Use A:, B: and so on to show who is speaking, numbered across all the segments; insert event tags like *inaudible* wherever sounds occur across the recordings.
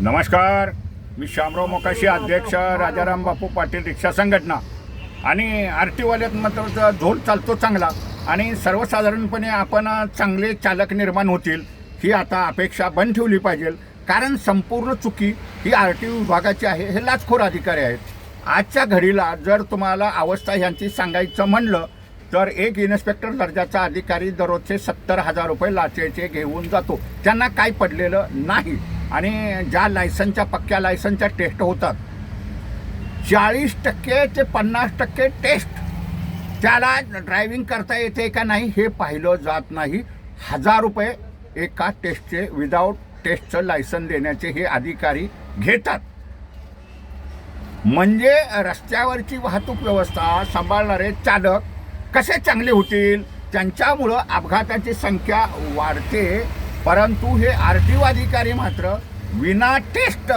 A: नमस्कार. मी शामराव मोकाशी अध्यक्ष राजाराम बापू पाटील रिक्षा संघटना. आणि आर टी मात्र झोल चालतो चांगला आणि सर्वसाधारणपणे आपण चांगले चालक निर्माण होतील ही आता अपेक्षा बंद ठेवली पाहिजे. कारण संपूर्ण चुकी ही आर टी विभागाची आहे हे लाचखोर अधिकारी आहेत. आजच्या घडीला जर तुम्हाला अवस्था ह्यांची सांगायचं म्हणलं तर एक इन्स्पेक्टर दर्जाचा अधिकारी दररोजचे सत्तर हजार रुपये लाचेचे घेऊन जातो. त्यांना काय पडलेलं नाही. आणि ज्या लायसनच्या पक्क्या लायसनच्या टेस्ट होतात चाळीस टक्के ते पन्नास टक्के टेस्ट त्याला ड्रायव्हिंग करता येते का नाही हे पाहिलं जात नाही. हजार रुपये एका टेस्टचे विदाऊट टेस्टचं लायसन देण्याचे हे अधिकारी घेतात. म्हणजे रस्त्यावरची वाहतूक व्यवस्था सांभाळणारे चालक कसे चांगले होतील? त्यांच्यामुळं अपघाताची संख्या वाढते. परंतु हे आर टी ओ अधिकारी मात्र विना टेस्ट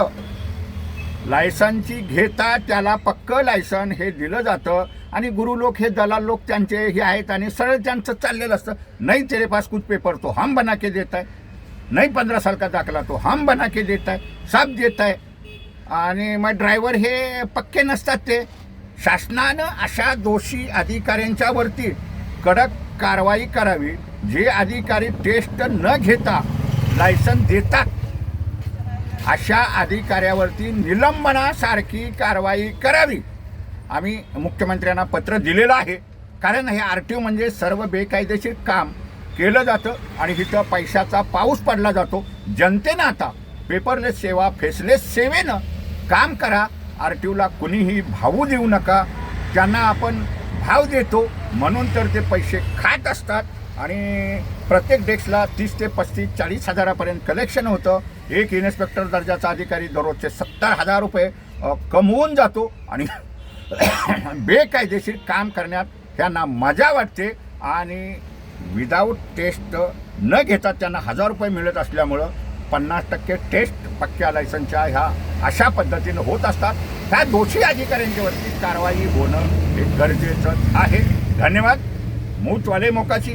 A: लायसनची घेता त्याला पक्कं लायसन हे दिलं जातं आणि गुरु लोक हे दलाल लोक त्यांचे हे आहेत आणि सरळ त्यांचं चाललेलं असतं. नाही तेरे पास कुछ पेपर तो हम बना के देत आहे. नाही पंधरा साल का दाखला तो हम बना के देत आहे. सब देत आहे. आणि मग ड्रायव्हर हे पक्के नसतात ते. शासनानं अशा दोषी अधिकाऱ्यांच्यावरती कडक कारवाई करावी. जे अधिकारी टेस्ट न घेता लायसन देतात अशा अधिकाऱ्यावरती निलंबनासारखी कारवाई करावी. आम्ही मुख्यमंत्र्यांना पत्र दिलेलं आहे. कारण हे आर टी ओ म्हणजे सर्व बेकायदेशीर काम केलं जातं आणि इथं पैशाचा पाऊस पडला जातो. जनतेनं आता पेपरलेस सेवा फेसलेस सेवेनं काम करा. आर टी ओला कुणीही भावू देऊ नका. त्यांना आपण भाव देतो म्हणून तर ते पैसे खात असतात. आणि प्रत्येक डेस्कला तीस ते पस्तीस चाळीस हजारापर्यंत कलेक्शन होतं. एक इन्स्पेक्टर दर्जाचा अधिकारी दररोजचे सत्तर हजार रुपये कमवून जातो आणि *coughs* बेकायदेशीर काम करण्यात त्यांना मजा वाटते आणि विदाऊट टेस्ट न घेता त्यांना हजार रुपये मिळत असल्यामुळं पन्नास टक्के टेस्ट पक्क्या लायसनच्या ह्या अशा पद्धतीनं होत असतात. त्या दोषी अधिकाऱ्यांच्यावरती कारवाई होणं हे गरजेचं आहे. धन्यवाद. मूतवाले मोकाची